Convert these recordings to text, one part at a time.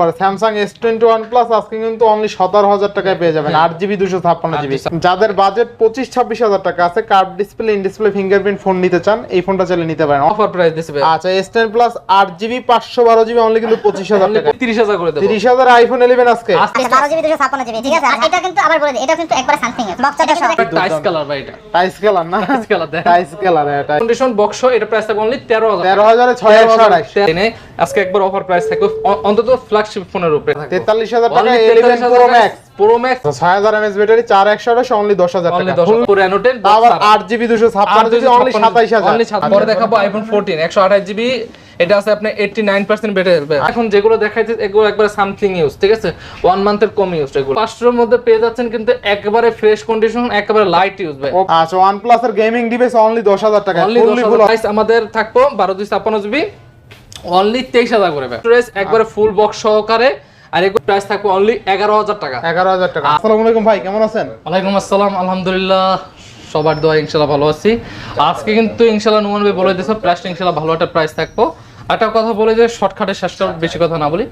আবার Samsung S twenty one plus আজকে কিন্তু অনলি সতেরো হাজার টাকায় পেয়ে যাবেন। আট জিবি দুশো ছাপ্পান্ন জিবি। যাদের বাজেট পঁচিশ ছাব্বিশ হাজার টাকা আছে curve display in display fingerprint phone নিতে চান এই ফোনটা চাইলে নিতে পারেন। অফার প্রাইস দিছে ভাই। আচ্ছা এস টেন প্লাস আট জিবি পাঁচশো বারো জিবি অনলি কিন্তু পঁচিশ হাজার টাকা তিরিশ হাজার করে দেবো। তিরিশ হাজার আইফোন ইলেভেন আজকে। আজকে আচ্ছা বারো জিবি দুশো ছাপ্পান্ন জিবি ঠিক আছে? এটা কিন্তু আবার বলে এটা কিন্তু একবার সামথিং বক্সটা টাইস কালার ভাই এটা। টাইস কালার না? টাইস কালার দেখ। টাইস কালার এটা কন্ডিশন বক্স এটা প্রাইস থাকবে অনলি তেরো হাজার। তেরো হাজারে ছয় আজকে একবার অফার প্রাইস থাকবে। অন্তত ফ্ল্যাগশিপ ফোনের উপরে তেতাল্লিশ হাজার টাকা eleven pro max pro max ছয় হাজার এমএস ব্যাটারি চার একশো আঠাশ অনলি দশ হাজার অনলি টাকা। দশ Full- পুরো আবার আট জিবি দুশো ছাপ্পান্ন জিবি অনলি সাতাইশ হাজার। অনলি পরে দেখাবো আইফোন 14 128 এটা আছে আপনার 89% বেটারি এখন যেগুলো দেখাইছে এগুলো একবারে সামথিং ইউজ ঠিক আছে? ওয়ান মান্থের কম ইউজ এগুলো। মধ্যে পেয়ে যাচ্ছেন কিন্তু একেবারে ফ্রেশ কন্ডিশন একেবারে লাইট ইউজ ভাই। আচ্ছা এর গেমিং ডিভাইস অনলি দশ হাজার টাকা। অনলি আমাদের থাকব বারো দুই ছাপ্পান্ন জিবি অনলি তেইশ হাজার করে স্টোরেজ একবারে ফুল বক্স সহকারে আর এগুলো প্রাইস থাকবে অনলি এগারো হাজার টাকা। এগারো হাজার টাকা। আসসালামু আলাইকুম ভাই কেমন আছেন? ওয়ালাইকুম আসসালাম আলহামদুলিল্লাহ সবার দোয়া ইনশাল্লাহ ভালো আছি। আজকে কিন্তু ইনশাল্লাহ নুমান ভাই বলে দিয়েছে প্রাইসটা ইনশাল্লাহ ভালো একটা প্রাইস থাকব। একটা কথা বলে যে শর্টকাটে শেষ করার বেশি কথা না বলি।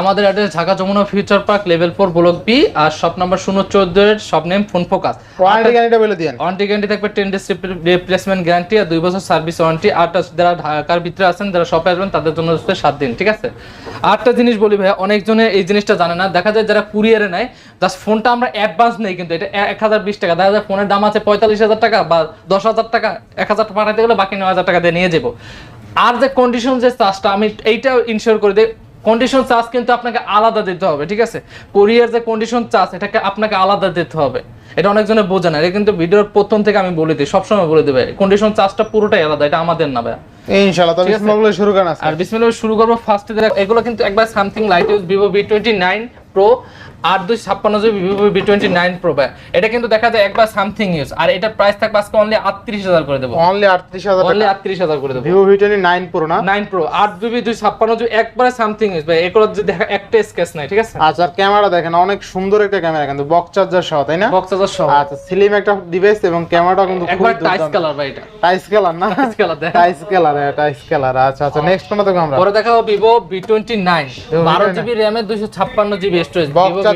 আমাদের address Dhaka Jamuna future park level four block B আর শপ নাম্বার শূন্য চোদ্দ এর shop name phone focus warranty guarantee বলে দিয়েন। ওয়ারেন্টি গ্যারান্টি থাকবে টেন ডেজ রিপ্লেসমেন্ট গ্যারান্টি আর দুই বছর সার্ভিস ওয়ারেন্টি আটটা যারা ঢাকার ভিতরে আছেন যারা শপে আসবেন তাদের জন্য হচ্ছে সাত দিন ঠিক আছে? আটটা জিনিস বলি ভাই অনেকজনে এই জিনিসটা জানে না। দেখা যায় যারা কুরিয়ারে নেয় জাস্ট ফোনটা আমরা অ্যাডভান্স নেই কিন্তু এটা এক হাজার বিশ টাকা। দেখা যায় ফোনের দাম আছে পঁয়তাল্লিশ হাজার টাকা বা দশ হাজার টাকা এক হাজার টাকা পাঠাতে গেলে বাকি নয় হাজার টাকা দিয়ে নিয়ে যাব। আর যে কন্ডিশন যে চার্জটা আমি এইটা ইনশিওর করে দিই কন্ডিশন চার্জ কিন্তু আপনাকে আলাদা দিতে হবে ঠিক আছে? কোরিয়ার যে কন্ডিশন চার্জ এটাকে আপনাকে আলাদা দিতে হবে। এটা অনেকজনে বোঝে না এটা কিন্তু ভিডিওর প্রথম থেকে আমি বলে দিই সবসময় বলে দেবে কন্ডিশন চার্জটা পুরোটাই আলাদা এটা আমাদের না ভাই ইনশাআল্লাহ শুরু আর বিসমিল্লাহ শুরু করব ফার্স্টে এগুলো কিন্তু একবার something light use Vivo V twenty nine pro আট দুই ছাপ্পান্ন GB Vivo twenty nine pro এটা কিন্তু দেখা যায় একবার সামথিং ইউজ আর এটার প্রাইস থাকবে আজকে অনলি আটত্রিশ হাজার করে দেবো। অনলি আটত্রিশ হাজার অনলি আটত্রিশ হাজার করে দেবো। ভিভো টোয়েন্টি নাইন প্রো না? নাইন প্রো আট জিবি দুই ছাপ্পান্ন জিবি একবারে সামথিং ইউজ ভাই। এগুলো দেখা একটা স্কেচ নাই ঠিক আছে? আচ্ছা ক্যামেরা দেখেন অনেক সুন্দর একটা ক্যামেরা কিন্তু বক্স চার্জার সহ তাই না? বক্স চার্জার সহ। আচ্ছা স্লিম একটা ডিভাইস এবং ক্যামেরাটা কিন্তু একবার টাইস কালার ভাই এটা। টাইস কালার না? টাইস কালার টাইস কালার টাইস কালার আচ্ছা আচ্ছা, আচ্ছা। নেক্সট কোনটা দেখো আমরা? পরে দেখাবো ভিভো বি টোয়েন্টি নাইন বারো জিবি র্যামের দুইশো ছাপ্পান্ন GB storage box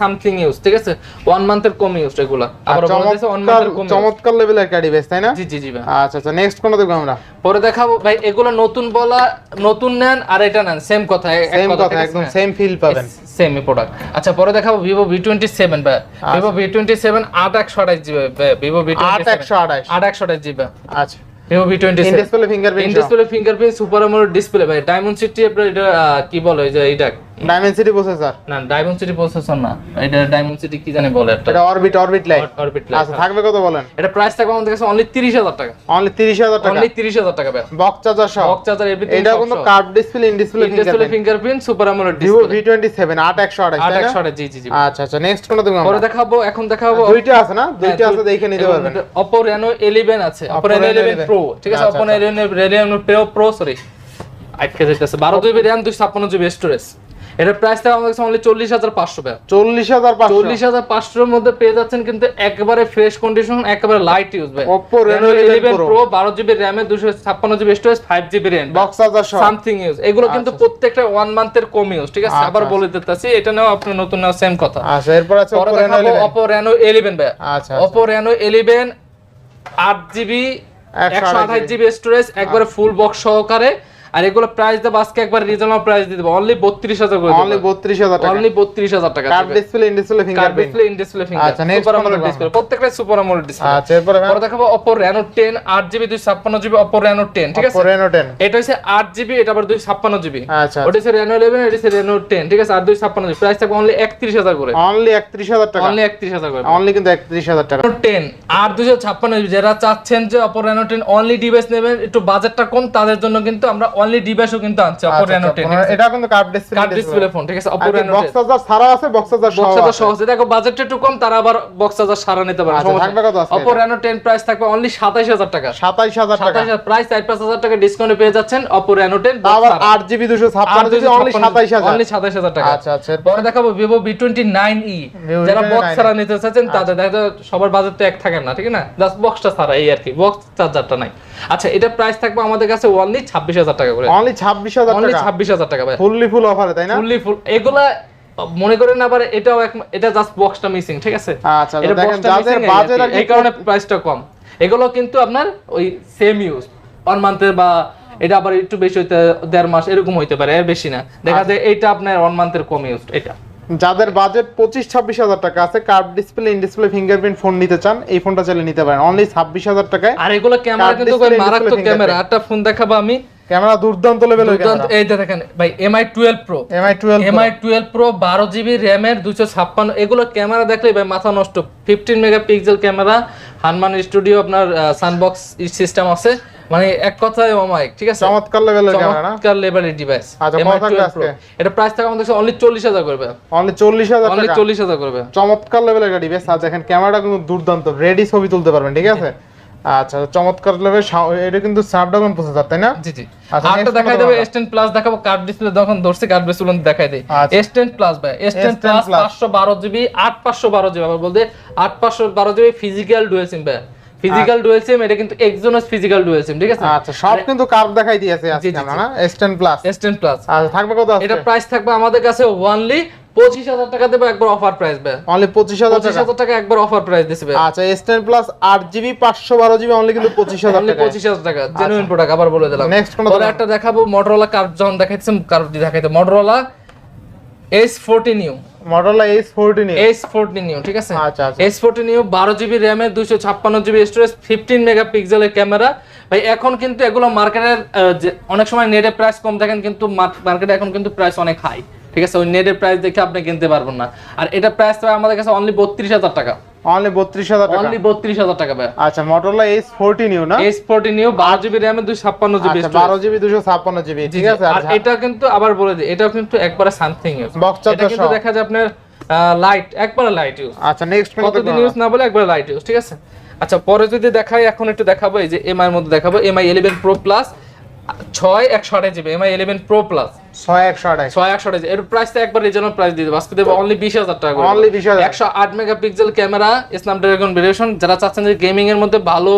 something use ঠিক আছে? ওয়ান মান্থের কম ইউজ এগুলো। আবার ওয়ান চমৎকার মান্থের কম use। চমৎকার লেভেলের একটা ডিভাইস তাই না? জি জি জি আচ্ছা আচ্ছা নেক্সট কোনটা দেখব আমরা? পরে দেখাবো। ভাই এগুলো নতুন বলা নতুন নেন আর এটা নেন সেম কথা সেম কথা একদম হ্যাঁ। সেম ফিল পাবেন। সেম প্রোডাক্ট আচ্ছা পরে দেখাবো ভিভো ভি টোয়েন্টি সেভেন ভাই। ভিভো ভি টোয়েন্টি সেভেন আট একশো আঠাশ জিবি ভিভো ভি আট একশো আঠাশ। আট একশো আঠাশ জিবি। আচ্ছা। Vivo V twenty display fingerprint display fingerprint super AMOLED display ভাই। ডায়মন্ড সিটি আপনার এটা কি বলে যে এটা ডাইমেনসিটি প্রসেসর না ডায়মন্ড সিটি প্রসেসর না। এটা ডায়মন্ড সিটি কি জানে বলে একটা। এটা orbit orbit light orbit light আচ্ছা থাকবে কত বলেন? এটা প্রাইস থাকবে আমাদের কাছে অনলি তিরিশ হাজার টাকা। অনলি তিরিশ হাজার টাকা? অনলি তিরিশ হাজার টাকা ভাই বক্স চার্জার সহ? বক্স চার্জার এভরিথিং এটা কিন্তু curve display in display display fingerprint super Vivo display V twenty seven আট একশো আঠাশ আট তাই না? একশো আঠাশ জি জি জি। আচ্ছা আচ্ছা নেক্সট কোনটা দেখব পরে দেখাবো এখন দেখাবো। দুইটা আছে না? দুইটা আছে দেখে নিতে পারবেন। Oppo Reno 11 আছে। Oppo Reno Reno 11 Pro ঠিক আছে? আচ্ছা, Oppo Reno Reno Pro Pro sorry আটকে যাইতেছে। 12 জিবি RAM 256 জিবি স্টোরেজ এটার প্রাইস থাকবে আমাদের কাছে অনলি 40500 টাকা চল্লিশ হাজার পাঁচশো? 40500 এর মধ্যে পেয়ে যাচ্ছেন কিন্তু একবারে ফ্রেশ কন্ডিশন একেবারে লাইট ইউজ ভাই Oppo Reno 11 Pro। Pro 12 GB RAM এ 256 GB storage 5 GB RAM box charger something use এগুলো কিন্তু প্রত্যেকটা ওয়ান মান্থের কম ইউজ ঠিক আছে? আচ্ছা, আবার বলে দিতেছি এটা নাও আপনি নতুন নাও সেম কথা। আচ্ছা এরপর আছে Oppo Reno 11 Oppo Reno 11 ভাই আচ্ছা Oppo Reno 11 আট জিবি একশো আঠাশ জিবি স্টোরেজ একবারে ফুল বক্স সহকারে। আর এগুলো প্রাইস দেবো আজকে একবার রিজনেবল প্রাইস দিয়ে দেবো। অনলি বত্রিশ হাজার করে অনলি বত্রিশ হাজার টাকা। অনলি বত্রিশ হাজার টাকা curve display in display curved display in display finger আচ্ছা, সুপার আমোলেড ডিসপ্লে প্রত্যেকটা সুপার আমোলেড ডিসপ্লে আচ্ছা এরপরে পরে দেখাবো Oppo Reno 10 আট জিবি দুই ছাপ্পান্ন জিবি Oppo Reno 10 ঠিক আছে? Oppo Reno 10 এটা হচ্ছে জিবি এটা আবার দুই ছাপ্পান্ন জিবি আচ্ছা ওটা হচ্ছে Reno 11 এটা হচ্ছে Reno 10 ঠিক আছে? আর দুই ছাপ্পান্ন জিবি প্রাইস থাকবে অনলি একত্রিশ হাজার করে। অনলি একত্রিশ হাজার টাকা। অনলি একত্রিশ হাজার করে। অনলি কিন্তু একত্রিশ হাজার টাকা। টেন আর দুশো ছাপ্পান্ন যারা চাচ্ছেন যে অপর রেনো টেন অনলি ডিভাইস নেবেন একটু বাজেটটা কম তাদের জন্য কিন্তু আমরা অনলি ডিভাইসও কিন্তু আনছে অপো আচ্ছা, রেনো আচ্ছা, 10 এটা কিন্তু curved display curved display phone ঠিক আছে অপো রেনো বক্স চার্জার ছাড়া আছে বক্স চার্জার সহ বক্স আছে। চার্জার সহজে দেখো বাজেটটা একটু কম তারা আবার বক্স চার্জার সারা নিতে পারে আচ্ছা, থাকবে কত অপো এটা? রেনো 10 প্রাইস থাকবে অনলি 27000 টাকা। 27000 টাকা। 27000 প্রাইস 4-5000 টাকা ডিসকাউন্টে পেয়ে যাচ্ছেন অপো রেনো 10 তা আবার 8GB 256 জিবি অনলি 27000 অনলি 27000 টাকা। আচ্ছা আচ্ছা। পরে দেখাবো Vivo V twenty nine E Vivo যারা বক্স ছাড়া নিতে চাচ্ছেন তাদের দেখো সবার বাজেট তো এক থাকে না ঠিক না? জাস্ট বক্সটা ছাড়া এই আর কি বক্স চার্জারটা নাই। আচ্ছা এটা প্রাইস থাকবে আমাদের কাছে অনলি ছাব্বিশ হাজার টাকা করে অনলি 26000 টাকা। ছাব্বিশ হাজার টাকা ভাই। ফুললি ফুল অফারে তাই না? ফুললি ফুল এগুলা মনে করেন আবার এটাও এক এটা জাস্ট বক্সটা মিসিং ঠিক আছে? আচ্ছা, এটা boxটা এই কারণে প্রাইসটা কম। এগুলো কিন্তু আপনার ওই সেম ইউজ ওয়ান মান্থের বা এটা আবার একটু বেশি হইতে দেড় মাস এরকম হইতে পারে এর বেশি না। দেখা আচ্ছা। যায় এইটা আপনার ওয়ান মান্থের কম ইউজ এটা। যাদের বাজেট পঁচিশ ছাব্বিশ হাজার টাকা আছে curved display in display fingerprint phone নিতে চান এই ফোনটা চাইলে নিতে পারেন। অনলি ছাব্বিশ হাজার টাকায় আর এগুলো ক্যামেরা কিন্তু মারাত্মক ক্যামেরা একটা ফোন দেখাবো আমি। ক্যামেরা দুর্দান্ত লেভেলের দুর্দান্ত। ক্যামেরা। এই দেখেন ভাই MI twelve pro MI twelve MI twelve pro বারো জিবি র্যামের দুশো ছাপ্পান্ন। এগুলো ক্যামেরা দেখলে ভাই মাথা নষ্ট। ফিফটিন মেগাপিক্সেল ক্যামেরা হানমান স্টুডিও আপনার সানবক্স সিস্টেম আছে। মানে এক কথায় অমাইক ঠিক আছে? চমৎকার লেভেলের ক্যামেরা না? চমৎকার লেভেলের ডিভাইস আচ্ছা, কত থাকবে আজকে? এটা প্রাইস থাকা আমাদের অনলি চল্লিশ হাজার করবে অনলি চল্লিশ হাজার অনলি টাকা। চল্লিশ হাজার করবে চমৎকার লেভেলের একটা ডিভাইস আর দেখেন ক্যামেরাটা কিন্তু দুর্দান্ত। রেডি ছবি তুলতে পারবেন ঠিক আছে? আচ্ছা চমৎকার এটা কিন্তু স্ন্যাপড্রাগন প্রসেসর তাই না? জি জি। আচ্ছা, আরটা দেখাই কোনটা দেবে S10 প্লাস দেখাবো কার্ড ডিসপ্লে যখন ধরছে কার্ড ডিসপ্লে দেখাই দেই। আচ্ছা। S10 প্লাস ভাই S10 S10 plus 512 GB 8512 GB আবার বলতে 8512 জিবি ফিজিক্যাল ডুয়াল সিম ভাই। ফিজিক্যাল ডুয়াল সিম এটা কিন্তু এক্সোনাস ফিজিক্যাল ডুয়াল সিম ঠিক আছে? আচ্ছা সব কিন্তু কার্ভ দেখাই দিয়েছে আজকে। না? S10 প্লাস S10 প্লাস আচ্ছা থাকবে কত আছে এটা প্রাইস থাকবে আমাদের কাছে ওয়ানলি 25000 টাকা দেবে একবার অফার প্রাইস ভাই অনলি পঁচিশ হাজার টাকা? 25000 টাকা একবার অফার প্রাইস দিছে ভাই আচ্ছা S10 প্লাস আট জিবি পাঁচশো বারো জিবি অনলি কিন্তু পঁচিশ হাজার টাকা পঁচিশ হাজার টাকা জেনুইন প্রোডাক্ট আবার বলে দিলাম। Next কোনটা একটা দেখাবো মোটরোলা কার্ভ যখন দেখাইছিলাম কার্ভ দেখাইতে Motorola S forty new model H fourteen S forty ঠিক আছে? আচ্ছা, আচ্ছা। এস বারো জিবি র্যামের দুইশো ছাপ্পান্ন জিবি স্টোরেজ ফিফটিন মেগাপিক্সেলের ক্যামেরা ভাই এখন কিন্তু এগুলো মার্কেটের অনেক সময় নেটের প্রাইস কম দেখেন কিন্তু মার্কেটে এখন কিন্তু প্রাইস অনেক হাই ঠিক আছে? ওই নেটের প্রাইস দেখে আপনি কিনতে পারবেন না। আর এটা প্রাইস আমাদের কাছে অনলি বত্রিশ হাজার টাকা। অনলি বত্রিশ হাজার টাকা? অনলি বত্রিশ হাজার টাকা ভাই। আচ্ছা ইউ না? নিউ জিবি জিবি আচ্ছা জিবি জিবি ঠিক। আছে? আর আচ্ছা। এটা কিন্তু আবার বলে দিই এটা কিন্তু একবারে সামথিং ইউজ এটা কিন্তু। দেখা যায় আপনার লাইট একবারে লাইট ইউজ আচ্ছা নেক্সট কতদিন ইউজ না বলে একবারে লাইট ইউজ ঠিক আছে? আচ্ছা পরে যদি দেখাই এখন একটু দেখাবো এই যে এমআই এর মধ্যে দেখাবো এমআই ইলেভেন প্রো প্লাস ছয় একশো আঠাশ GB Mi eleven pro plus ছয় একশো আঠাশ। ছয় একশো আঠাশ। এর প্রাইস একবার রিজনাল প্রাইস দিয়ে দেবো। আজকে দেবো অনলি বিশ হাজার টাকা Only 20,000 একশো আট মেগাপিক্সেল ক্যামেরা স্ন্যাপড্রাগন ভেরিয়েশন যারা চাচ্ছেন যে গেমিং এর মধ্যে ভালো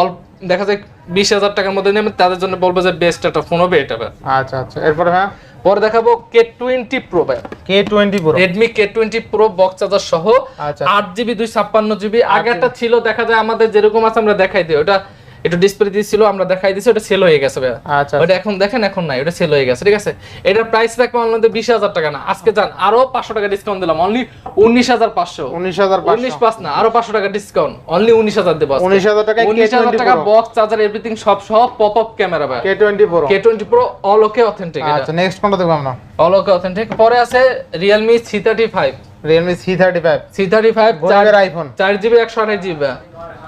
অল্প দেখা যায় বিশ হাজার টাকার মধ্যে নেবেন তাদের জন্য বলব যে বেস্ট একটা ফোন হবে এটা আচ্ছা আচ্ছা। এরপরে হ্যাঁ পরে দেখাবো কে টোয়েন্টি প্রো ভাই। K twenty pro Redmi K twenty pro box charger সহ আচ্ছা। আট জিবি দুই ছাপ্পান্ন জিবি আগে একটা ছিল দেখা যায় আমাদের যেরকম আছে আমরা দেখাই দিই। ওটা একটু ডিসপ্লে দিয়েছিল আমরা দেখাই দিয়েছি ওটা সেল হয়ে গেছে আচ্ছা। ওটা এখন দেখেন এখন নাই ওটা সেল হয়ে গেছে ঠিক আছে? এটার প্রাইস রাখব অনলাইনে বিশ হাজার টাকা না। আজকে যান আরও পাঁচশো টাকা ডিসকাউন্ট দিলাম অনলি উনিশ হাজার পাঁচশো। উনিশ হাজার উনিশ পাঁচ না আরও পাঁচশো টাকা ডিসকাউন্ট অনলি উনিশ হাজার দেবো 19,000 টাকায় উনিশ হাজার টাকা বক্স চার্জার এভরিথিং সব সব পপ আপ ক্যামেরা ভাই K twenty pro K twenty pro all okay authentic আচ্ছা নেক্সট কোনটা দেখব আমরা? অল ওকে অথেন্টিক পরে আছে Realme C thirty five Realme C thirty five C thirty five গরিবের আইফোন চার জিবি একশো আঠাশ জিবি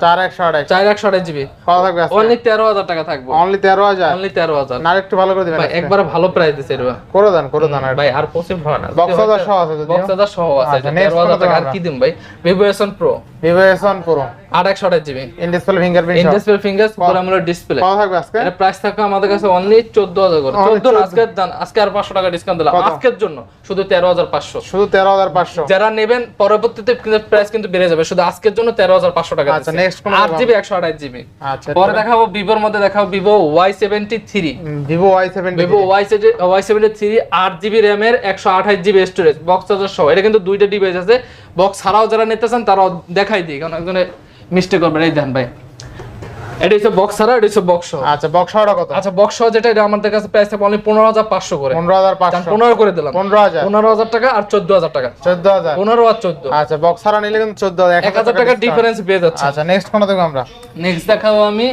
চার একশো চার একশো আঠাশ জিবি। কত থাকবে অনলি তেরো হাজার টাকা থাকব। অনলি তেরো হাজার? অনলি তেরো হাজার। না একটু ভালো করে দিবেন একবার ভালো প্রাইস দিছে এটা করে দেন করে দেন ভাই আর পসিবল হয় না। Box হাজার সহ আছে বক্স হাজার সহ আছে আচ্ছা, এটা next তেরো হাজার টাকা। আর কি দিন ভাই? Vivo S pro Vivo S one pro আট একশো আঠাশ GB. In display fingerprint in display finger super AMOLED display কত থাকবে আজকে? এটা প্রাইস থাকবে আমাদের কাছে অনলি চোদ্দ হাজার করে। চোদ্দ আজকে দান আজকে আর পাঁচশো টাকা ডিসকাউন্ট দিলাম। আজকের জন্য শুধু তেরো হাজার পাঁচশো। শুধু তেরো হাজার পাঁচশো। যারা নেবেন পরবর্তীতে প্রাইস কিন্তু বেড়ে যাবে। শুধু আজকের জন্য তেরো হাজার পাঁচশো টাকা আচ্ছা, নেক্সট কোন আট দেখাবো? জিবি একশো আঠাশ জিবি আচ্ছা পরে দেখাবো ভিভোর মধ্যে দেখাবো Vivo Y seventy three Vivo Y seventy Vivo Y Y seventy three আট জিবি র্যামের একশো আঠাশ জিবি স্টোরেজ বক্স চার্জার সহ। এটা কিন্তু দুইটা ডিভাইস আছে। বক্স ছাড়াও যারা নিতে চান তারাও দেখাই দিই। কারণ একজনে মিস্টেক করবেন। এই দেন ভাই। এটা হচ্ছে বক্স ছাড়া এটা হচ্ছে বক্স আচ্ছা বক্স কত? আচ্ছা বক্স যেটা এটা আমাদের কাছে প্রাইস থাকবে অনলি পনেরো হাজার পাঁচশো করে। পনেরো হাজার কারণ পাঁচশো পনেরো করে দিলাম। পনেরো হাজার। পনেরো হাজার টাকা আর চোদ্দ হাজার টাকা। চোদ্দ হাজার। পনেরো আর চোদ্দ। আচ্ছা বক্স ছাড়া নিলে কিন্তু চোদ্দ হাজার এক হাজার টাকার ডিফারেন্স পেয়ে যাচ্ছে। আচ্ছা নেক্সট কোনটা দেখব আমরা? নেক্সট দেখাবো আমি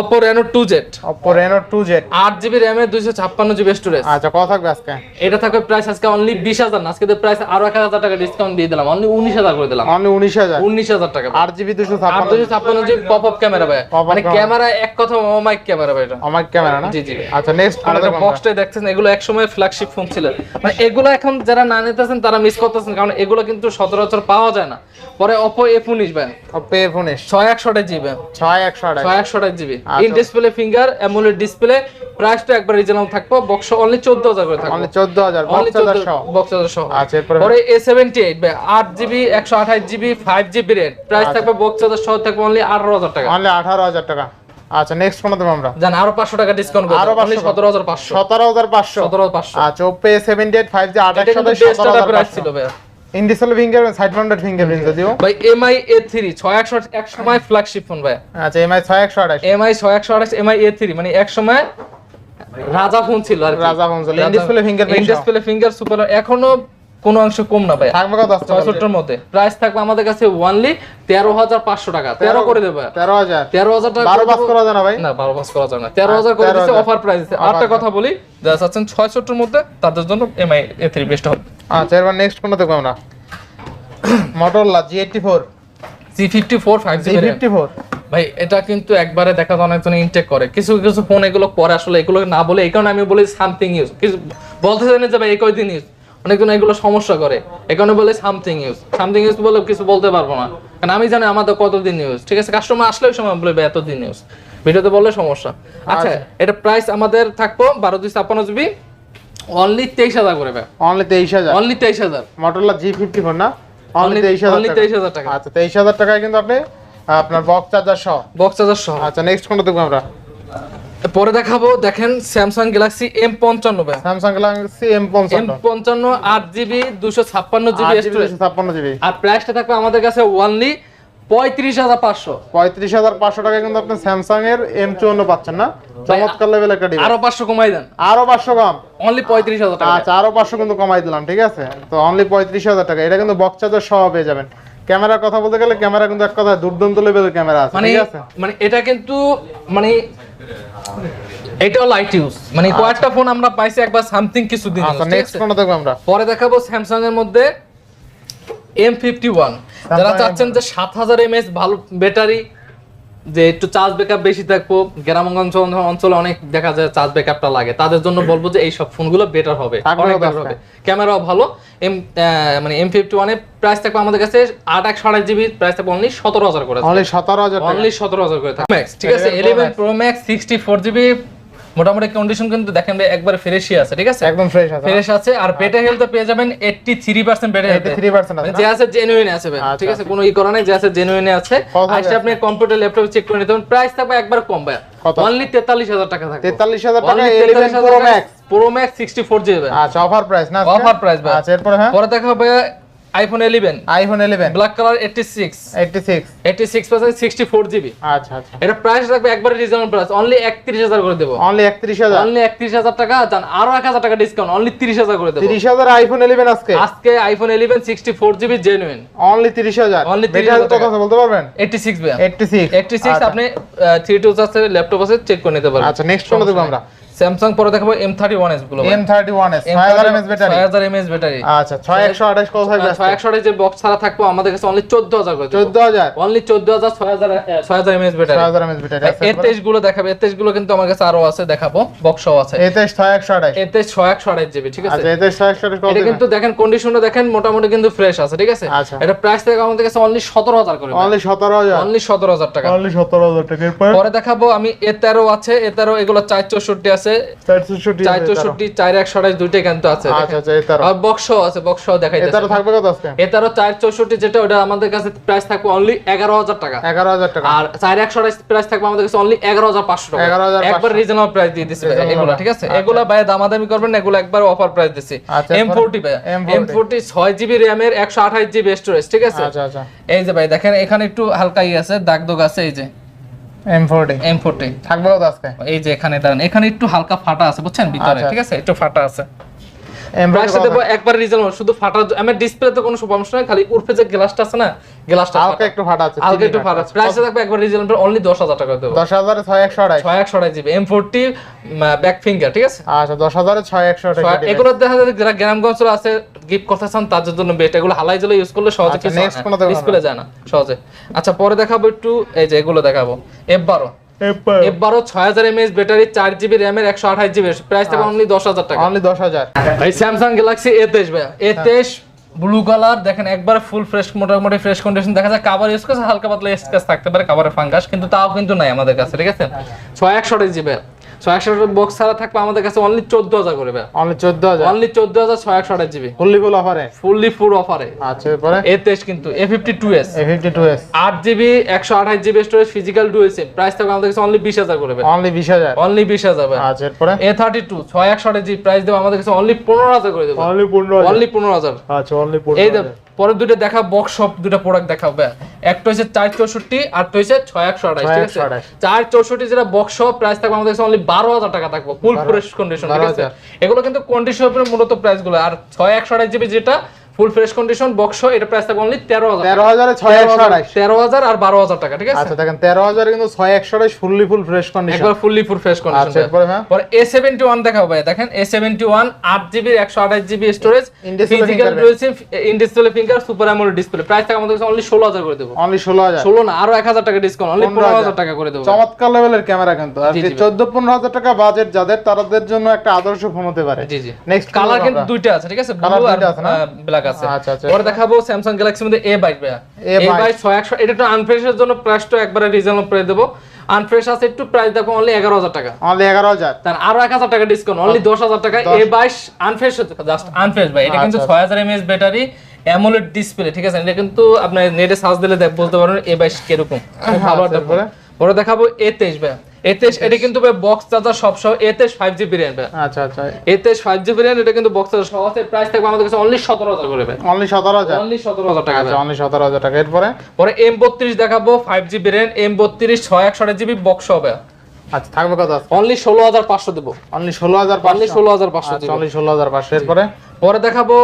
Oppo Reno two Z Oppo Reno 2Z আট জিবি র্যামের দুইশো ছাপ্পান্ন জিবি স্টোরেজ আচ্ছা কত থাকবে আজকে? এটা থাকবে প্রাইস আজকে অনলি বিশ হাজার না আজকে প্রাইস আরও এক হাজার টাকা ডিসকাউন্ট দিয়ে দিলাম অনলি উনিশ হাজার করে দিলাম। অনলি উনিশ হাজার? উনিশ হাজার টাকা। আট জিবি দুশো আট ছাপ্পান্ন দুশো ছাপ্পান্ন জিবি পপ আপ ক্যামেরা ভাই মানে camera। ক্যামেরা এক কথা মাইক ক্যামেরা ভাই এটা। আমার ক্যামেরা না? জি, জি। আচ্ছা নেক্সট এটা বক্সটাই দেখছেন এগুলো একসময় ফ্ল্যাগশিপ ফোন ছিল। মানে এগুলো এখন যারা না নিতেছেন তারা মিস করতেছেন কারণ এগুলো কিন্তু সচরাচর পাওয়া যায় না। পরে অপো এফ উনিশ ব্যান Oppo F19 ছয় একশো জিবি ছয় একশো আঠাশ। ছয় একশো GB. In display finger AMOLED display প্রাইসটা একবার রিজনেবল থাকব বক্স অনলি চোদ্দ হাজার করে থাকবে। অনলি চোদ্দ হাজার অনলি বক্স হাজার সহ। বক্স হাজার সহ। আচ্ছা, এরপরে? পরে এ সেভেন্টি এইট আট জিবি একশো আঠাশ GB five GB rate price আচ্ছা। থাকবে বক্স হাজার সহ থাকবে অনলি আঠারো হাজার টাকা। অনলি আঠারো হাজার টাকা। আচ্ছা নেক্সট কোন দেবো আমরা। জান আরও পাঁচশো টাকা ডিসকাউন্ট করব আরও করব অনলি 500 সতেরো হাজার পাঁচশো। সতেরো হাজার পাঁচশো। সতেরো পাঁচশো। আচ্ছা Oppo seventy eight five G আঠাশ এটা কিন্তু বেস্ট প্রাইস ছিল ভাই in display fingerprint side mounted fingerprint যদিও। ভাই এমআই এ থ্রি ছয় একশো এক সময় ফ্ল্যাগশিপ ফোন ভাই আচ্ছা এমআই ছয় একশো আঠাশ এমআই ছয় একশো আঠাশ এমআই এ থ্রি মানে এক সময় রাজা ফোন ছিল আর রাজা ফোন ছিল। In-display fingerprint In display finger এখনও কোনো অংশ কম না ভাই থাকবে কত? ছয়ষট্টির মধ্যে। প্রাইস থাকবে আমাদের কাছে ওয়ানলি তেরো হাজার পাঁচশো টাকা। তেরো করে দেবে। তেরো হাজার। তেরো হাজার টাকা বারো করে পাস করা যায় না ভাই। না বারো পাস করা যাবে না। তেরো হাজার করে তেরো দিচ্ছে অফার প্রাইস আরেকটা কথা বলি যারা চাচ্ছেন ছয়ষট্টির মধ্যে তাদের জন্য এমআই এ থ্রি বেস্ট হবে। আচ্ছা এবার নেক্সট কোনটা দেখব আমরা? Motorola G eighty four G fifty four five G fifty four ভাই এটা কিন্তু একবারে দেখা যায় অনেকজন ইনটেক করে। কিছু কিছু ফোন এগুলো করে আসলে এগুলো না বলে এই কারণে আমি বলি সামথিং ইউজ কিছু বলতে জানি যে ভাই এই কয়দিন ইউজ অনেকজন এগুলো সমস্যা করে। এই কারণে বলে সামথিং ইউজ সামথিং ইউজ বলে কিছু বলতে পারব না। কারণ আমি জানি আমাদের কতদিন ইউজ ঠিক আছে কাস্টমার আসলে ওই সময় বলে ভাই এতদিন ইউজ ভিডিওতে বললে সমস্যা। আচ্ছা এটা প্রাইস আমাদের থাকব বারো দুই ছাপ্পান্ন জিবি অনলি তেইশ হাজার করে ভাই অনলি তেইশ হাজার? অনলি তেইশ হাজার। মোটরলা জি ফিফটি ফোর না? অনলি Only- তেইশ হাজার only 23,000 টাকা। আচ্ছা তেইশ হাজার টাকায় কিন্তু আপনি আপনার বক্স চার্জার সহ। বক্স চার্জার সহ। আচ্ছা নেক্সট কোনটা দেখব আমরা? পরে দেখাবো দেখেন স্যামসাং গ্যালাক্সি এম পঞ্চান্ন স্যামসাং গ্যালাক্সি এম পঞ্চান্ন। পঞ্চান্ন আট জিবি দুশো ছাপ্পান্ন জিবি ছাপ্পান্ন জিবি আর প্রাইসটা থাকবে আমাদের কাছে ওয়ানলি পঁয়ত্রিশ হাজার পাঁচশো। পঁয়ত্রিশ হাজার পাঁচশো টাকায় কিন্তু আপনি স্যামসাং এর এম চুয়ান্ন পাচ্ছেন না? চমৎকার লেভেল একটা ডিভাইস আরও পাঁচশো কমাই দেন। আরও পাঁচশো কম? অনলি পঁয়ত্রিশ হাজার টাকা আচ্ছা আরও কিন্তু কমাই দিলাম ঠিক আছে? তো অনলি পঁয়ত্রিশ হাজার টাকা। এটা কিন্তু বক্স চার্জার সহ পেয়ে যাবেন। ক্যামেরার কথা বলতে গেলে ক্যামেরা কিন্তু এক কথা দুর্দান্ত লেভেলের ক্যামেরা আছে মানে ঠিক আছে? মানে এটা কিন্তু মানে এটাও লাইট ইউজ মানে কয়েকটা ফোন আমরা পাইছি একবার সামথিং কিছু দিন আচ্ছা নেক্সট দেখব আমরা। পরে দেখাবো স্যামসাং এর মধ্যে এম ফিফটি ওয়ান যারা চাচ্ছেন যে সাত হাজার এমএস ভালো ব্যাটারি যে একটু চার্জ ব্যাকআপ বেশি থাকব গ্রাম অঞ্চল অঞ্চলে অনেক দেখা যায় চার্জ ব্যাকআপটা লাগে। তাদের জন্য বলব যে এই সব ফোনগুলো বেটার হবে। অনেক বেটার হবে। ক্যামেরাও ভালো। এম মানে এম ফিফটি ওয়ানের প্রাইস থাকবে আমাদের কাছে আট একশো আঠাশ জিবি প্রাইস থাকবে অনলি সতেরো হাজার করে। অনলি সতেরো হাজার অনলি সতেরো হাজার করে থাকবে। ঠিক আছে? Eleven pro max sixty four GB মোটামুটি কন্ডিশন কিন্তু দেখেন ভাই একবার ফ্রেশই আছে ঠিক আছে? একদম ফ্রেশ আছে ফ্রেশ আছে আর বেটা হেলথে পেয়ে যাবেন 83% বেটা হেলথে 83% আছে মানে যে আছে জেনুইন আছে ভাই আচ্ছা। ঠিক আছে? কোনো ই করা নাই যে আছে জেনুইন আছে। আজকে আপনি কম্পিউটার ল্যাপটপ চেক করে নিতে পারেন। প্রাইস থাকবে একবার কম ভাই? অনলি 43000 টাকা থাকবে। তেতাল্লিশ হাজার টাকা eleven pro max pro max 64 GB আচ্ছা অফার প্রাইস না Offer প্রাইস ভাই। আচ্ছা এরপরে হ্যাঁ? পরে দেখা হবে iPhone 11 iPhone eleven black colour 86 eighty six 86% 64 GB আচ্ছা আচ্ছা। এটা প্রাইস রাখবে একবারে রিজনেবল প্রাইস অনলি 31000 করে দেবো। অনলি একত্রিশ হাজার। অনলি 31000 টাকা জান আরও 1000 টাকা ডিসকাউন্ট অনলি 30000 করে দেবো। তিরিশ হাজার আইফোন ইলেভেন আজকে? আজকে আইফোন 11 64 জিবি জেনুইন অনলি তিরিশ হাজার। Only 30,000 বেটার টাকা। বলতে পারবেন? 86 ভাই এইটটি সিক্স 86 আপনি থ্রি টু আছে ল্যাপটপ আছে চেক করে নিতে পারবেন। আচ্ছা নেক্সট কোনটা দেখব আমরা। স্যামসাং পরে দেখাবো M31s গুলো এম থার্টি ওয়ান এস ছয় হাজার এমএস ব্যাটারি 6000 mAh ব্যাটারি আচ্ছা ছয় একশো আঠাশ কত থাকবে ছয় একশো যে বক্স ছাড়া থাকব আমাদের কাছে অনলি 14000 করে চোদ্দ হাজার? অনলি 14000 6000 6000 mAh ব্যাটারি ছয় হাজার এমএস ব্যাটারি এর তেইশগুলো দেখাবে এর তেইশগুলো কিন্তু আমার কাছে আরও আছে দেখাবো বক্সও আছে। এতে ছয় একশো আঠাশ। এতে ছয় একশো আঠাশ জিবি ঠিক আছে? আচ্ছা এতে ছয় একশো আঠাশ এটা কিন্তু দেখেন কন্ডিশনটা দেখেন মোটামুটি কিন্তু ফ্রেশ আছে ঠিক আছে? আচ্ছা। এটা প্রাইস থেকে আমাদের কাছে অনলি সতেরো হাজার করে অনলি সতেরো হাজার। অনলি সতেরো হাজার টাকা। অনলি সতেরো হাজার টাকা। পরে দেখাবো আমি এ তেরো আছে এ তেরো এগুলো চার চৌষট্টি আছে চারশোষট্টি চার একশো আঠাশ দুইটাই কিন্তু আছে আচ্ছা আচ্ছা আর বক্সও আছে বক্সও দেখাই থাকবে কত চার চৌষট্টি যেটা ওটা আমাদের কাছে প্রাইস থাকবে অনলি এগারো হাজার টাকা। এগারো হাজার টাকা। আর চার একশো আঠাশ প্রাইস থাকবে আমাদের কাছে অনলি এগারো হাজার পাঁচশো টাকা। 11,500 একবার রিজনেবল প্রাইস দিয়ে দিচ্ছি এগুলো ঠিক আছে? আচ্ছা। এগুলো ভাই দামাদামি করবেন না এগুলো একবার অফার প্রাইস দিচ্ছি আচ্ছা, এম ফোরটি ভাই এম ফোরটি ছয় জিবি র্যামের একশো আঠাশ জিবি স্টোরেজ ঠিক আছে? আচ্ছা আচ্ছা। এই যে ভাই দেখেন এখানে একটু হালকা আছে দাগ দোগ আছে এই যে। থাকবে কত আজকে? এই যে এখানে দাঁড়ান। এখানে একটু হালকা ফাটা আছে বুঝছেন? ভিতরে আচ্ছা। ঠিক আছে? একটু ফাটা আছে। ব্রাশ ব্যাক ফিঙ্গার ঠিক আছে? আচ্ছা এগুলো দেখা যায় গ্রামগঞ্জ আছে চান তাদের জন্য বেস্ট এগুলো হালাই করলে সহজে যায় না সহজে। আচ্ছা পরে দেখাবো একটু এই যে এগুলো দেখাবো। F12 এবারও ছয় হাজার এমএস ব্যাটারি চার জিবি র্যাম এর একশো আঠাশ জিবি প্রাইস থাকবে আচ্ছা। অনলি দশ হাজার টাকা। অনলি দশ হাজার। স্যামসাং গ্যালাক্সি এ তেইশ ভাইয়া। হ্যাঁ। এ তেইশ ব্লু কালার দেখেন একবার ফুল ফ্রেশ মোটামুটি ফ্রেশ কন্ডিশন দেখা যায় কাবার ইউজ করছে হালকা পাতলা স্ক্যাচ থাকতে পারে কাবারের ফাঙ্গাস কিন্তু তাও কিন্তু নাই আমাদের কাছে ঠিক আছে? আচ্ছা। ছয় একশো জিবি ছয় একশো বক্স ছাড়া থাকবে আমাদের কাছে অনলি চোদ্দ হাজার করে অনলি চোদ্দ হাজার? অনলি চোদ্দ হাজার ছয় একশো আঠাশ জিবি ফুললি ফুল অফারে ফুললি ফুল অফারে আচ্ছা এরপরে? এ তেইশ কিন্তু A fifty two S A fifty two S আট জিবি একশো আঠাশ GB storage physical dual SIM price থাকবে আমাদের কাছে অনলি বিশ হাজার করে অনলি বিশ হাজার? অনলি বিশ হাজার আচ্ছা এরপরে? এ থার্টি টু ছয় একশো আঠাশ জিবি প্রাইস দেবো আমাদের কাছে অনলি পনেরো হাজার করে দেবো। অনলি পনেরো অনলি পনেরো হাজার। আচ্ছা অনলি পনেরো এই দেখ পরের দুটো দেখা বক্স সব দুটো প্রোডাক্ট দেখাবে একটা হচ্ছে চার চৌষট্টি আর হচ্ছে ছয় একশো আঠাশ ঠিক আছে? চার চৌষট্টি যেটা বক্স সব প্রাইস থাকবে আমাদের কাছে অনলি বারো হাজার টাকা থাকবে ফুল ফ্রেশ কন্ডিশন ঠিক আছে? এগুলো কিন্তু কন্ডিশন উপরে মূলত প্রাইসগুলো। আর ছয় একশো আঠাশ জিবি যেটা ফুল ফ্রেশ কন্ডিশন বক্স এটা প্রাইস থাকবে অনলি তেরো হাজার তেরো হাজারে ছয় একশো আড়াই তেরো হাজার আর বারো হাজার টাকা ঠিক আছে? আচ্ছা দেখেন তেরো হাজারে কিন্তু ছয় একশো আড়াই ফুললি ফুল ফ্রেশ কন্ডিশন একবার ফুললি ফুল ফ্রেশ কন্ডিশন পরে এ সেভেন্টি ওয়ান দেখাবো ভাই দেখেন এ সেভেন্টি ওয়ান আট জিবি একশো আঠাশ GB storage physical fingerprint। In display finger super AMOLED display price থাকে আমাদের অনলি ষোলো হাজার করে দেবো। অনলি ষোলো হাজার। ষোলো না আরও এক হাজার টাকা ডিসকাউন্ট অনলি পনেরো 15,000 হাজার টাকা করে দেবো। চমৎকার লেভেলের ক্যামেরা কিন্তু। আর। চোদ্দ পনেরো হাজার টাকা বাজেট যাদের তাদের জন্য একটা আদর্শ ফোন হতে পারে। জি জি। নেক্সট কালার কিন্তু দুইটা আছে ঠিক আছে? ব্লু আর দুইটা আছে আছে আচ্ছা, আচ্ছা। পরে দেখাবো স্যামসাং গ্যালাক্সির মধ্যে এ বাইক ভাইয়া। এ A22 বাইক ছয় একশো এটা একটু আনফ্রেশের জন্য প্রাইসটা একবারে রিজনেবল প্রাইস দেবো। আনফ্রেশ আছে একটু প্রাইস দেখো অনলি এগারো হাজার টাকা। অনলি এগারো হাজার। তার আরও এক হাজার টাকা ডিসকাউন্ট অনলি দশ হাজার টাকা। এ বাইশ আনফ্রেশ জাস্ট আনফ্রেশ ভাই এটা কিন্তু আচ্ছা। ছয় হাজার এমএএস ব্যাটারি অ্যামোলেড ডিসপ্লে ঠিক আছে? এটা কিন্তু আপনার নেটে সার্চ দিলে দেখ বলতে পারবেন এ বাইশ কীরকম। খুব ভালো আচ্ছা? পরে দেখাবো এ তেইশ ভাই এ তেইশ এটা কিন্তু বক্স চার্জার সব সহ এ ফাইভ জিবি র্যাম আচ্ছা আচ্ছা। এ ফাইভ জিবি র্যাম এটা কিন্তু বক্স চার্জার সহ। আছে প্রাইস থাকবে আমাদের কাছে অনলি সতেরো হাজার করে অনলি সতেরো হাজার? অনলি সতেরো হাজার টাকা আচ্ছা। অনলি সতেরো হাজার টাকা। এরপরে? পরে এম বত্রিশ দেখাবো ফাইভ জিবি র্যাম এম বত্রিশ ছয় একশো জিবি বক্স হবে আচ্ছা থাকবে কত অনলি ষোলো হাজার পাঁচশো দেবো। অনলি ষোলো হাজার অনলি ষোলো হাজার পাঁচশো আচ্ছা অনলি ষোলো হাজার পাঁচশো। এরপরে? পরে দেখাবো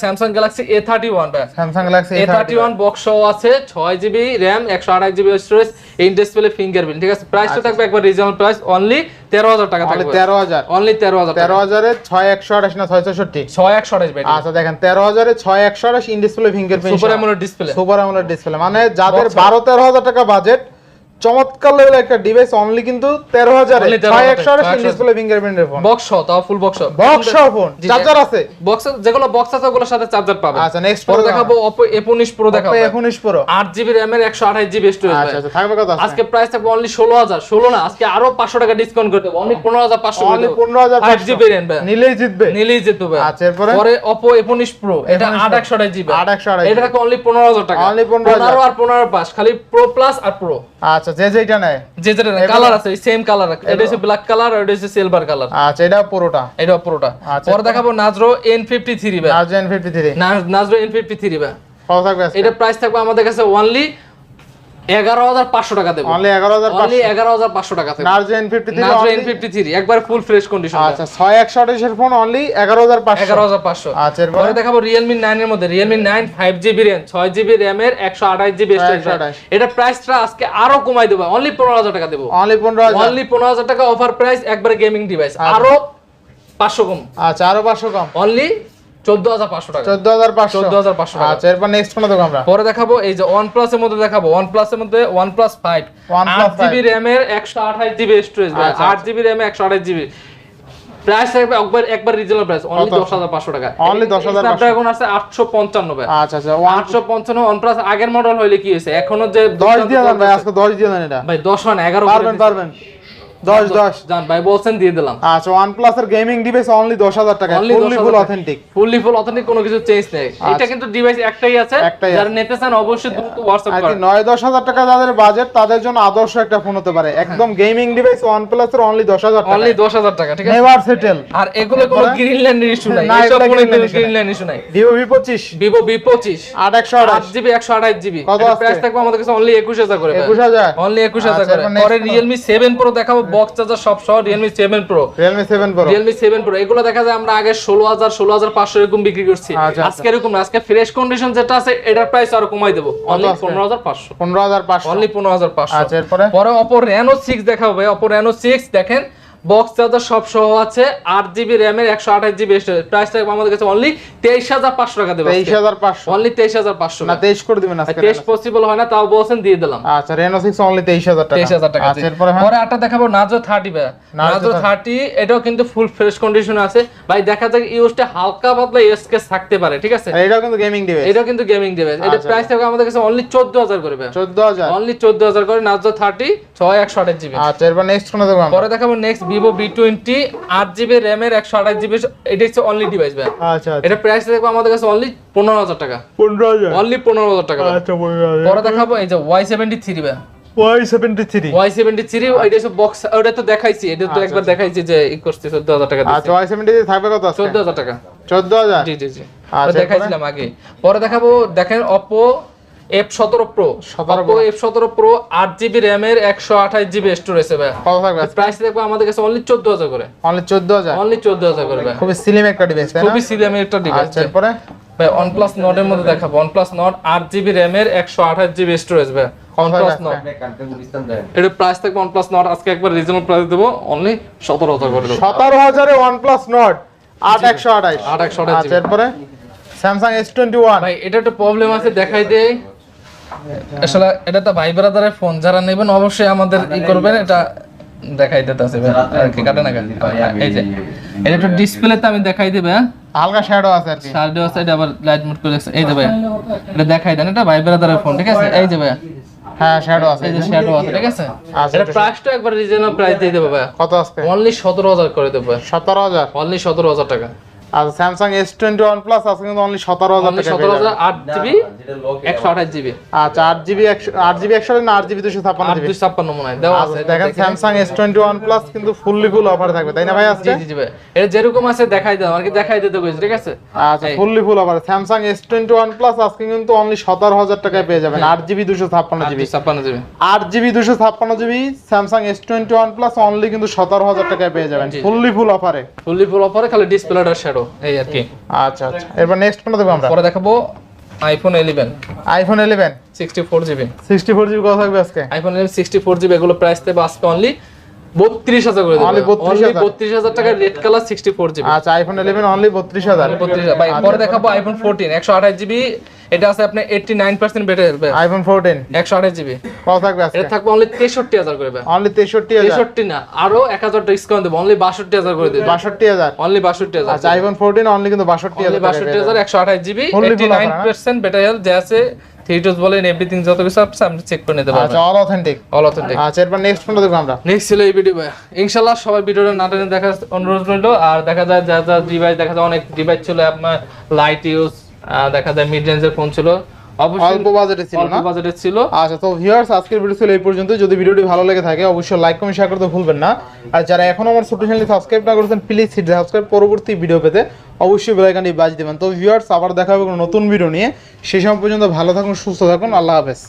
Samsung Galaxy A thirty one Samsung Galaxy A thirty one box আছে ছয় জিবি র্যাম একশো আঠাশ GB storage in display fingerprint ঠিক আছে? প্রাইসটা থাকবে একবার রিজনেবল প্রাইস অনলি তেরো হাজার টাকা থাকবে। তেরো হাজার। অনলি তেরো হাজার তেরো হাজারে ছয় একশো আঠাশ না ছয় চৌষট্টি ছয় একশো আঠাশ আচ্ছা দেখেন তেরো হাজারে ছয় একশো আঠাশ in display fingerprint super AMOLED display super AMOLED display মানে যাদের বারো তেরো হাজার টাকা বাজেট চমৎকার লেভেলের একটা ডিভাইস অনলি কিন্তু তেরো হাজারে। 13,000 ছয় একশো আঠাশ ইন 628 ডিসপ্লে ফিঙ্গারপ্রিন্টের ফোন বক্স সহ তাও full box box phone charger আছে। বক্স যেগুলো বক্স আছে ওগুলোর সাথে চার্জার পাবে। আচ্ছা নেক্সট পরে দেখাবো এ উনিশ প্রো দেখাবো। প্রো আট জিবি র্যামের একশো আঠাশ জিবি স্টোরেজ আচ্ছা আচ্ছা থাকবে কত আজকে প্রাইস থাকবে অনলি ষোলো হাজার। ষোলো না আজকে আরও পাঁচশো টাকা ডিসকাউন্ট করে দেবো। অনলি পনেরো হাজার পাঁচশো অনলি পনেরো হাজার ফাইভ জিবি র্যাম নিলেই জিতবে। নিলেই যেতে হবে আচ্ছা, এরপরে? পরে Oppo A19 Pro এটা 19 আট একশো আঠাশ জিবি 828 এটা থাকে অনলি পনেরো হাজার টাকা। Only 15,000 পনেরো আর পনেরো পাস খালি প্রো প্লাস আর প্রো আচ্ছা যে যেটা নেয়। যে যেটা কালার আছে সেম কালার এটা হচ্ছে ব্ল্যাক কালার আর এটা হচ্ছে সিলভার কালার আচ্ছা এটা পুরোটা? এটা পুরোটা। আচ্ছা, পরে দেখাবো নাজরো এন ফিফটি থ্রি ভাই। নাজরো ফিফটি থ্রি না- নাজরো এন ফিফটি থ্রি ভাই। কত থাকবে এটা প্রাইস থাকবে আমাদের কাছে অনলি এগারো হাজার পাঁচশো টাকা দেবো। অনলি এগারো হাজার অনলি এগারো হাজার পাঁচশো টাকা fifty three N fifty three একবার ফুল ফ্রেশ কন্ডিশন আচ্ছা ছয় একশো আঠাশের ফোন অনলি এগারো হাজার পাঁচশো। এগারো হাজার পাঁচশো। আচ্ছা এরপরে? দেখাবো রিয়েলমি নাইন এর মধ্যে। Realme nine five GB RAM ছয় জিবি একশো আঠাশ জিবি এটা প্রাইসটা আজকে আরও কমাই দেবো। অনলি পনেরো হাজার টাকা দেবো। অনলি পনেরো হাজার। অনলি পনেরো হাজার টাকা অফার প্রাইস একবারে গেমিং ডিভাইস আরও পাঁচশো কম। আচ্ছা আরও পাঁচশো কম। অনলি চোদ্দ হাজার পাঁচশো টাকা। চোদ্দ হাজার পাঁচশো। 14,500 টাকা। আচ্ছা এরপর নেক্সট কোনো আমরা। পরে দেখাবো এই যে ওয়ানের মধ্যে দেখাবো। ওয়ানের মধ্যে ওয়ান প্লাস ফাইভ OnePlus আট জিবি র্যামের একশো আঠাশ স্টোরেজ আচ্ছা, প্রাইস থাকবে একবার একবার রিজনেবল প্রাইস অনলি কত? দশ হাজার পাঁচশো টাকা। Only 10,500 স্ন্যাপড্রাগন আছে আটশো পঞ্চান্ন ভাই। আচ্ছা আচ্ছা ওয়ান আটশো পঞ্চান্ন ওয়ান প্লাস আগের মডেল হইলে কি হয়েছে? এখনও যে দশ দিয়ে দেন ভাই আজকে দশ দিয়ে দেন এটা। ভাই দশ হয় না এগারো পারবেন পারবেন। দশ দশ। জান ভাই বলছেন দিয়ে দিলাম। আচ্ছা প্লাস এর গেমিং ডিভাইস অনলি দশ হাজার টাকা fully full authentic fully full authentic কোনো কিছু চেঞ্জ নেই। এটা কিন্তু ডিভাইস একটাই আছে যারা নিতে চান অবশ্যই দ্রুত কি করেন। নয় দশ হাজার টাকা যাদের বাজেট তাদের জন্য আদর্শ একটা ফোন হতে পারে। একদম গেমিং ডিভাইস প্লাস এর অনলি দশ হাজার টাকা। অনলি দশ হাজার টাকা ঠিক আছে? নেভার সেটেল আর এগুলো কোনো গ্রিনল্যান্ড ইস্যু নাই। এগুলো কোনো গ্রিনল্যান্ড ইস্যু নাই। একশো আট। আঠাশ জিবি একশো আঠাশ জিবি। কত প্রাইস থাকবে আমাদের কাছে অনলি একুশ হাজার করে একুশ হাজার। অনলি একুশ হাজার আচ্ছা, করে পরে? রিয়েলমি সেভেন প্রো দেখাবো বক্স চার্জার সব সহ Realme 7 Pro Realme 7 Pro Realme 7 Pro এগুলো দেখা যায় আমরা আগে ষোলো হাজার ষোলো হাজার পাঁচশো এরকম বিক্রি করছি। আচ্ছা, আচ্ছা। আজকে এরকম না আজকে ফ্রেশ কন্ডিশন যেটা আছে এটার প্রাইস আরও কমাই দেব। অনলি আছে? পনেরো হাজার পাঁচশো। পনেরো হাজার পাঁচশো। অনলি পনেরো হাজার পাঁচশো। আচ্ছা এরপরে? পরে অপর Reno 6 দেখাবো ভাই। অপর Reno 6 দেখেন বক্স চার্জার সব সহ আছে আট জিবি র্যামের একশো আঠাশ জিবি প্রাইস থাকবে আমাদের কাছে অনলি তেইশ হাজার পাঁচশো টাকা দেবে তেইশ হাজার পাঁচশো। অনলি তেইশ হাজার পাঁচশো না তেইশ করে দিবেন আজকে তেইশ পসিবল হয় না তাও বলছেন দিয়ে দিলাম। আচ্ছা রেনো সিক্স অনলি তেইশ হাজার তেইশ হাজার টাকা আচ্ছা এরপরে হ্যাঁ। পরে আটটা দেখাবো নাজো থার্টি ভাই নাজো থার্টি এটাও কিন্তু ফুল ফ্রেশ কন্ডিশন আছে। ভাই দেখা যায় ইউজটা হালকা পাতলা স্কেচ থাকতে পারে ঠিক আছে? এটাও কিন্তু গেমিং ডিভাইস এটাও কিন্তু গেমিং ডিভাইস এটা। প্রাইস থাকবে আমাদের কাছে অনলি চোদ্দ হাজার করে চোদ্দ হাজার। অনলি চোদ্দ হাজার করে নাজো থার্টি ছয় একশো আঠাশ জিবি আচ্ছা এরপর নেক্সট দেখব পরে দেখাবো নেক্সট ভিভো বি টোয়েন্টি আট জিবি র্যামের একশো আঠাশ জিবি এটা হচ্ছে অনলি ডিভাইস ভাই। আচ্ছা আচ্ছা। এটা প্রাইস দেখব আমাদের কাছে অনলি পনেরো হাজার টাকা। পনেরো হাজার? অনলি পনেরো হাজার টাকা। আচ্ছা পরে দেখাবো এই যে ওয়াই সেভেন্টি থ্রি ভাই। Y seventy three Y seventy three এটা হচ্ছে বক্স ওটা তো দেখাইছি এটা তো একবার দেখাইছি যে ই করছে চোদ্দ হাজার টাকা আচ্ছা ওয়াই সেভেন্টি থাকবে কত আছে চোদ্দ হাজার টাকা। চোদ্দ হাজার? জি জি জি। আচ্ছা, দেখাইছিলাম আগে। পরে দেখাবো দেখেন অপো এফ সতেরো প্রো 17 অপো এফ সতেরো প্রো আট জিবি র্যামের একশো আঠাশ জিবি স্টোরেজ কত থাকবে? প্রাইস দেখব আমাদের কাছে অনলি চোদ্দ হাজার করে। অনলি চোদ্দ হাজার? অনলি চোদ্দ হাজার করে খুবই স্লিম একটা ডিভাইস তাই না? খুবই সিলিয়ামের একটা ডিভাইস আচ্ছা এরপরে? ভাই OnePlus Nord এর মধ্যে দেখাবো। OnePlus Nord আট জিবি র্যামের একশো আঠাশ জিবি স্টোরেজ ভাই। থাকবে OnePlus Nord এটার প্রাইস থাকবে OnePlus Nord আজকে একবার রিজনেবল প্রাইস দেবো। অনলি সতেরো হাজার করে দেবো। সতেরো হাজারে ওয়ান প্লাস নট আট একশো আঠাইশ আট একশো আঠাশ আচ্ছা এরপরে? টোয়েন্টি ওয়ান ভাই এটা একটা প্রবলেম আছে দেখাই দে আসলে এটা তো ভাই ব্রাদারের ফোন যারা নেবেন অবশ্যই আমাদের ই করবেন এটা দেখাই দিতে আছে ভাই। আর কি কাটে না কেন? এই যে। এটা একটু ডিসপ্লেতে আমি দেখাই দিবে হ্যাঁ? হালকা শ্যাডো আছে আর কি। সাইডে সাইডে আবার লাইট মোড করে। এই যে ভাই এটা দেখাই দেন এটা ভাই ব্রাদারের ফোন ঠিক আছে? এই যে ভাই। হ্যাঁ শ্যাডো আছে। এই যে শ্যাডো আছে ঠিক আছে? আচ্ছা, এটা এটা- প্রাইসটা একবার রিজনেবল প্রাইস দিয়ে দেবো ভাই। কত আসবে? অনলি সতেরো হাজার করে দেবো সতেরো হাজার? অনলি সতেরো হাজার টাকা। আচ্ছা Samsung S twenty one plus আছে কিন্তু অনলি সতেরো হাজার টাকা সতেরো পেয়ে হাজার যাবেন। আট জিবি? একশো আঠাশ জিবি। আচ্ছা আট জিবি একশো আট জিবি একশো না আট জিবি দুশো ছাপ্পান্ন জিবি। দুই ছাপ্পান্ন মনে হয়। দেখেন Samsung S twenty one plus কিন্তু ফুললি ফুল অফার থাকবে তাই না ভাই জি আজকে জি জি ভাই। এটা যেরকম আছে দেখাই দাও আর কি দেখাই দিতে কইছি ঠিক আছে? আচ্ছা fully full offer Samsung S twenty one plus আজকে কিন্তু অনলি সতেরো হাজার টাকায় পেয়ে যাবেন। আট জিবি দুশো ছাপ্পান্ন জিবি। ছাপ্পান্ন জিবি। আট জিবি দুশো ছাপ্পান্ন GB Samsung S twenty one plus only কিন্তু সতেরো হাজার টাকায় পেয়ে যাবেন। ফুললি ফুল অফারে ফুললি ফুল অফারে খালি ডিসপ্লেটা শ্যাডো এই আর কি। আচ্ছা আচ্ছা। এরপর নেক্সট কোনটা দেবো আমরা? পরে দেখাবো iPhone eleven iPhone eleven sixty four GB sixty four GB কত থাকবে আজকে? IPhone eleven sixty four GB এগুলো প্রাইস দেবে আজকে অনলি বত্রিশ হাজার করে দেবে। Only 32,000 টাকা রেড কালার জিবি আচ্ছা আইফোন অনলি বত্রিশ হাজার। ভাই পরে দেখাবো আইফোন ফোরটিন একশো আঠাশ জিবি এটা আছে আপনার এইটটি নাইন পার্সেন্ট বেটে আইফোন ফোরটিন একশো আঠাশ জিবি কত থাকবে আজকে? এটা থাকবে অনলি করে ভাই অনলি তেষট্টি হাজার। তেষট্টি না আরও এক হাজার ডিসকাউন্ট দেবো। অনলি বাষট্টি হাজার করে দেবে। বাষট্টি হাজার। অনলি বাষট্টি হাজার। আচ্ছা আইফোন ফোরটিন অনলি কিন্তু বাষট্টি অনলি হাজার বাষট্টি হাজার একশো আঠাশ GB Fully eighty full nine offer, percent better health যে আছে থিয়েটার্স বলেন এভরিথিং যত কিছু আছে আপনি চেক করে নিতে আচ্ছা পারবেন অল অথেন্টিক অল অথেন্টিক আচ্ছা এরপর নেক্সট কোনটা দেখব আমরা। নেক্সট ছিল এই ভিডিও ইনশাআল্লাহ সবাই ভিডিওটা না টেনে দেখার অনুরোধ রইল। আর দেখা যায় যা যা ডিভাইস দেখা যায় অনেক ডিভাইস ছিল আপনার লাইট ইউজ দেখা যায় মিড রেঞ্জের ফোন ছিল। অল্প বাজেটে ছিল না? বাজেটের ছিল। আচ্ছা তো ভিউয়ার্স আজকের ভিডিও ছিল এই পর্যন্ত। যদি ভিডিওটি ভালো লেগে থাকে অবশ্যই লাইক কমেন্ট শেয়ার করতে ভুলবেন না। আর যারা এখনও আমার ছোট চ্যানেলটি সাবস্ক্রাইব না করেছেন প্লিজ সাবস্ক্রাইব পরবর্তী ভিডিও পেতে অবশ্যই দেবেন। তো ভিউয়ার্স আবার দেখা হবে কোনো নতুন ভিডিও নিয়ে। সেই সময় পর্যন্ত ভালো থাকুন সুস্থ থাকুন। আল্লাহ হাফেজ।